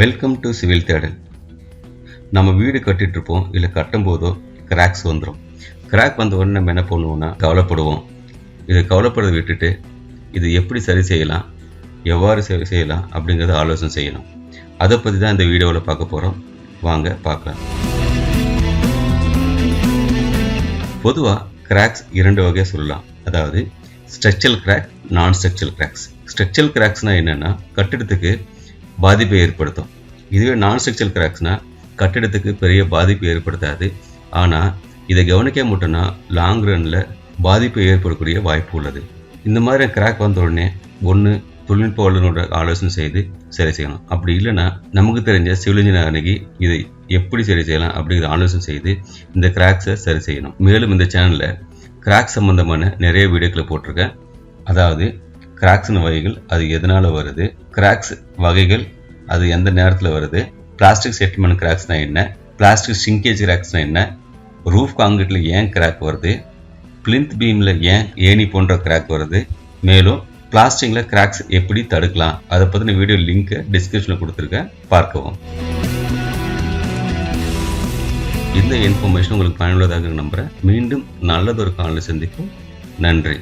Welcome to civil தேடல் நம்ம வீடு கட்டிட்டுருப்போம் இல்லை கட்டும் போதோ கிராக்ஸ் வந்துடும் கிராக் வந்த உடனே நம்ம என்ன பண்ணுவோம்னா கவலைப்படுவோம். இதை கவலைப்படுறதை விட்டுட்டு இது எப்படி சரி செய்யலாம் எவ்வாறு சரி செய்யலாம் அப்படிங்கிறத ஆலோசனை செய்யணும். அதை பற்றி தான் இந்த வீடியோவில் பார்க்க போகிறோம் வாங்க பார்க்கலாம். பொதுவாக கிராக்ஸ் இரண்டு வகையாக சொல்லலாம். அதாவது ஸ்ட்ரக்சரல் கிராக் நான் ஸ்ட்ரக்சல் கிராக்ஸ் ஸ்ட்ரக்சரல் கிராக்ஸ்னால் என்னென்னா கட்டிடத்துக்கு பாதிப்பை ஏற்படுத்தும். இதுவே நான் ஸ்ட்ரக்சரல் கிராக்ஸ்னால் கட்டிடத்துக்கு பெரிய பாதிப்பு ஏற்படுத்தாது. ஆனால் இதை கவனிக்க மட்டும்னா லாங் ரனில் பாதிப்பை ஏற்படக்கூடிய வாய்ப்பு உள்ளது. இந்த மாதிரி கிராக் வந்த உடனே ஒன்று தொழில்நுட்ப வல்லுநரோட ஆலோசனை செய்து சரி செய்யணும். அப்படி இல்லைன்னா நமக்கு தெரிஞ்ச சிவில் இன்ஜினியர் இதை எப்படி சரி செய்யலாம் அப்படிங்கிற ஆலோசனை செய்து இந்த கிராக்ஸை சரி செய்யணும். மேலும் இந்த சேனலில் கிராக் சம்பந்தமான நிறைய வீடியோக்களை போட்டிருக்கேன். அதாவது கிராக்ஸின் வகைகள் அது எதனால் வருது? கிராக்ஸ் வகைகள் அது எந்த நேரத்தில் வருது? பிளாஸ்டிக் செட்டில்மெண்ட் கிராக்ஸ்னா என்ன? பிளாஸ்டிக் ஷிங்கேஜ் கிராக்ஸ்னா என்ன? ரூஃப் காங்கிரீட்டில் ஏன் கிராக் வருது? பிளிந்த் பீமில் ஏன் ஏணி போன்ற கிராக் வருது? மேலும் பிளாஸ்டிக்கில் கிராக்ஸ் எப்படி தடுக்கலாம்? அதை பற்றின வீடியோ லிங்க்கை டிஸ்கிரிப்ஷனில் கொடுத்துருக்கேன். பார்க்கவும். இந்த இன்ஃபர்மேஷன் உங்களுக்கு பயனுள்ளதாக நம்புகிறேன் மீண்டும் நல்லதொரு காலையில் சந்திப்போம் நன்றி.